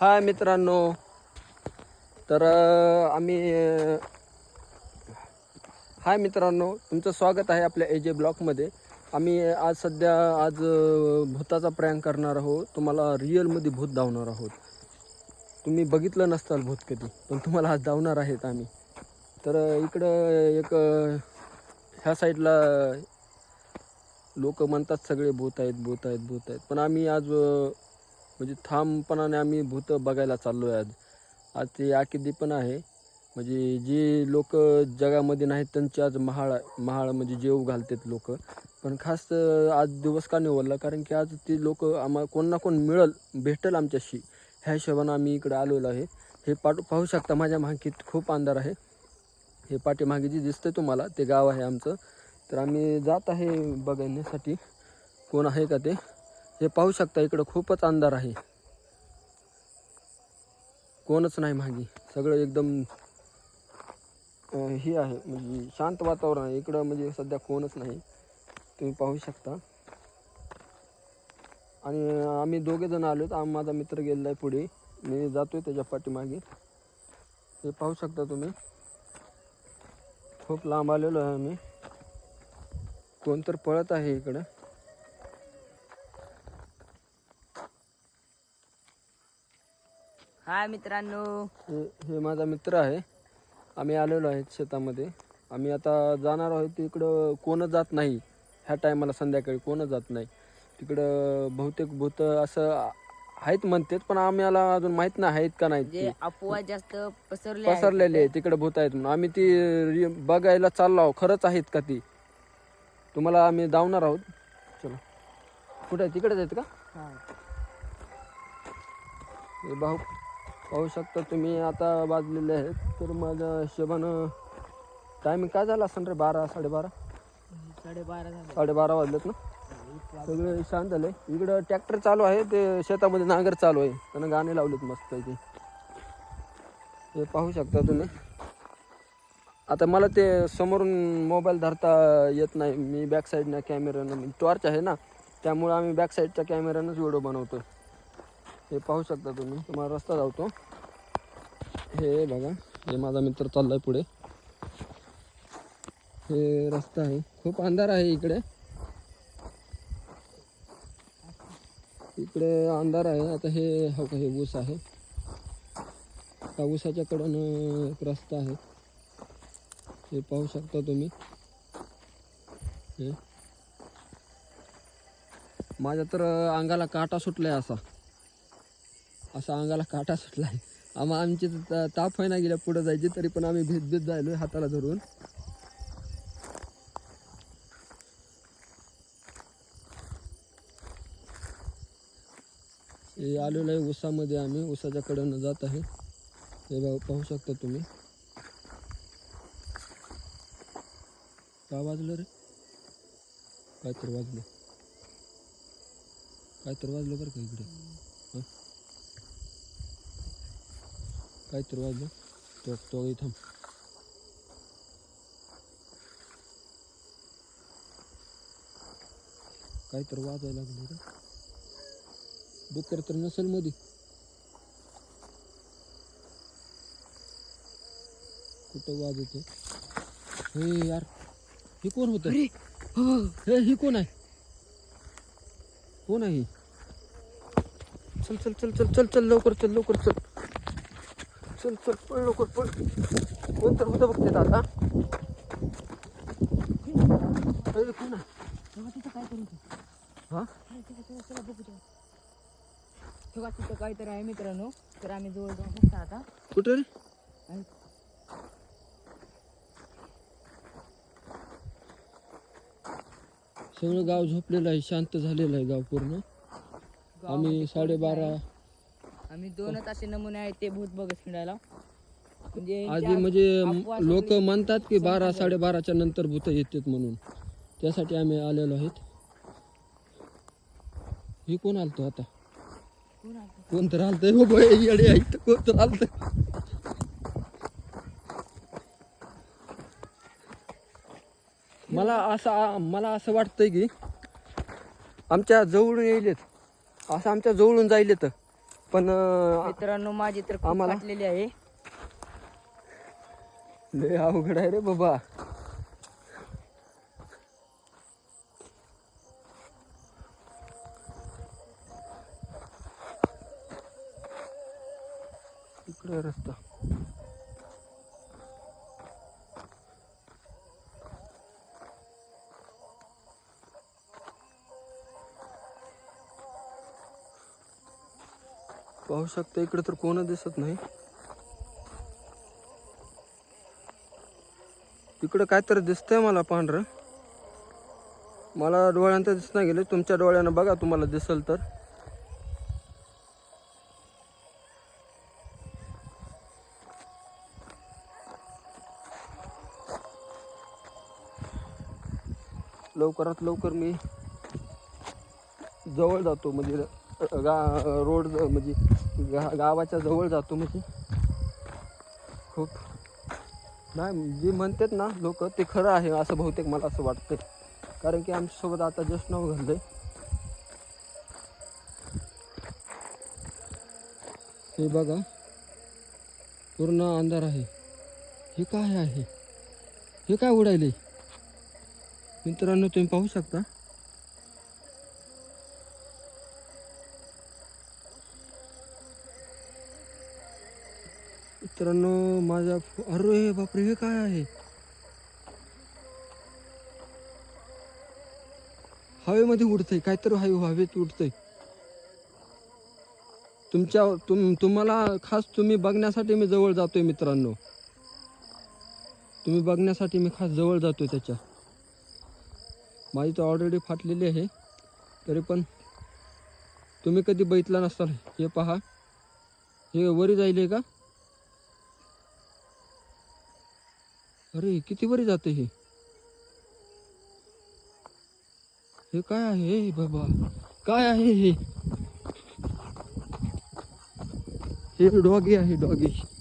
हाय मित्रांनो. तर आम्ही हाय मित्रांनो. तुमचं स्वागत आहे आपल्या एजे ब्लॉकमध्ये. आम्ही आज सध्या आज भूताचा प्रँक करणार आहोत. तुम्हाला रिअलमध्ये भूत धावणार आहोत. तुम्ही बघितलं नसताल भूत कधी पण तुम्हाला आज धावणार आहेत आम्ही. तर इकडं एक ह्या साईडला लोक म्हणतात सगळे भूत आहेत भूत आहेत भूत आहेत. पण आम्ही आज म्हणजे ठामपणाने आम्ही भूत बघायला चाललो आहे आज. आज ते आकिदी पण आहे. म्हणजे जे लोक जगामध्ये नाहीत त्यांची आज महाळ महाळ म्हणजे जेव घालतात लोक. पण खास आज दिवस का निवडला कारण की आज ती लोक आम्हा कोण ना कोण मिळल भेटल आमच्याशी. ह्या हिशोबानं आम्ही इकडे आलेलो आहे. हे पाठ पाहू शकता माझ्या मागीत खूप अंधार आहे. हे पाठीमागे जे दिसतंय तुम्हाला ते गाव आहे आमचं. तर आम्ही जात आहे बघण्यासाठी. कोण आहे का ते? हे पाहू शकता इकडं खूपच अंधार आहे. कोणच नाही मागे. सगळं एकदम हे आहे. म्हणजे शांत वातावरण आहे. इकडं म्हणजे सध्या कोणच नाही. तुम्ही पाहू शकता. आणि आम्ही दोघे जण आलो आम माझा मित्र गेलेला आहे पुढे. मी जातोय त्याच्या पाठीमागे. हे पाहू शकता तुम्ही. खूप लांब आलेलो आहे आम्ही. कोण तर पळत आहे इकडं. हाय मित्रांनो. हे हे माझा मित्र आहे. आम्ही आलेलो आहेत शेतामध्ये. आम्ही आता जाणार आहोत तिकडं कोणच जात नाही. ह्या टायमाला संध्याकाळी कोणच जात नाही. तिकडं बहुतेक भूत असं आहेत म्हणतात पण आम्हाला अजून माहीत नाही आहेत का नाही जे. अफवा जास्त पसरले. पसरलेले आहे तिकडे भूत आहेत म्हणून. आम्ही ती रि- बघायला चाललो आहोत. खरंच आहेत का ती? तुम्हाला आम्ही धावणार आहोत. चला. कुठे तिकडेच आहेत का. हे भाऊ पाहू शकता तुम्ही आता वाजलेले आहेत. तर माझ्या हिशोबानं टायमिंग काय झाला असेल रे बारा साडेबारा? साडेबारा झाले. साडेबारा वाजलेत ना? सगळे शांत झाले. इकडं ट्रॅक्टर चालू आहे ते शेतामध्ये नांगर चालू आहे. त्यानं गाणे लावलेत मस्त पैकी हे पाहू शकता तुम्ही. आता मला ते समोरून मोबाईल धरता येत नाही. मी बॅक साईडनं कॅमेऱ्यानं टॉर्च आहे ना. त्यामुळे आम्ही बॅक साईडच्या कॅमेऱ्यानंच व्हिडिओ बनवतो हे पाहू शकता तुम्ही. तुम्हाला रस्ता धावतो. हे बघा हे माझा मित्र चाललाय पुढे. हे रस्ता आहे. खूप अंधार आहे इकडे. इकडे अंधार आहे. आता हे हो का हे ऊस आहे. त्या ऊसाच्या कडून एक रस्ता आहे. हे पाहू शकता तुम्ही. हे. माझ्या तर अंगाला काटा सुटलाय असा. असा अंगाला काटा आहे आम्हा आमची तर ता- ताप होईना गेल्या पुढे जायची तरी पण आम्ही भीत भीत जायलो हाताला धरून. हे आलेलो आहे उसामध्ये आम्ही उसाच्या कडेनं जात आहे. हे बघा पाहू शकता तुम्ही. का वाजलं रे? काय तर वाजलं. काय तर वाजलं बरं का इकडे. हां? काय तर वाजलं. तो तो इथं. काय तर वाजायला लागलं रे. डुक्कर तर नसेल मध्ये कुठं वाजत हे यार हे कोण होत? हे. ही कोण आहे? कोण आहे? चल चल चल चल चल चल लवकर चल लवकर चल. चल चल पळ लवकर पळ. कोण तर होतं बघते आता अरे कोण हा? बघू तिथं काहीतरी आहे मित्रांनो. तर आम्ही जवळ जाऊन बघतो आता. कुठं रे? सगळं गाव झोपलेलं आहे शांत झालेलं आहे गाव पूर्ण. आम्ही साडेबारा. आम्ही दोनच असे नमुने आहेत ते भूत बघत फिरायला. म्हणजे आधी म्हणजे लोक म्हणतात की बारा साडेबाराच्या नंतर भूत येतात म्हणून. त्यासाठी आम्ही आलेलो आहेत. हे कोण आलतो आता? कोण तर आलतंय हो येडे इथं कोण तर आलतंय. मला असं मला असं वाटतंय की आमच्या जवळून येईलेत. असं आमच्या जवळून जाईले तर पण मित्रांनो माझी तर आम्हाला- फाटलेली आहे. लय अवघड आहे रे बाबा. इकडे रस्ता. पाहू शकता इकडे तर कोण दिसत नाही. इकडं काहीतरी दिसतंय मला पांढरं. मला डोळ्यांत दिसत नाही गेले. तुमच्या डोळ्यानं बघा तुम्हाला दिसल तर. लवकरात लवकर मी जवळ जातो म्हणजे गा रोड म्हणजे गा गावाच्या जवळ जातो म्हणजे. खूप. नाही जे म्हणतात ना लोक ते खरं आहे असं बहुतेक मला असं वाटतंय. कारण की आमच्यासोबत आता जस्ट नाव घडलंय हे बघा. पूर्ण अंधार आहे. हे काय आहे? हे काय उडायले मित्रांनो तुम्ही पाहू शकता. मित्रांनो माझ्या अरे बापरे हे काय आहे? हवेमध्ये उडतंय काहीतरी हवे हवेत उडतंय. तुमच्या तुम तुम्हाला खास तुम्ही बघण्यासाठी मी जवळ जातोय मित्रांनो. तुम्ही बघण्यासाठी मी खास जवळ जातोय त्याच्या. माझी तर ऑलरेडी फाटलेली आहे तरी पण तुम्ही कधी बघितला नसताल हे पहा. हे वरी जाईल का? अरे, किती वरी जाते हे? हे काय आहे? बाबा, काय आहे हे डॉगी आहे, डॉगी.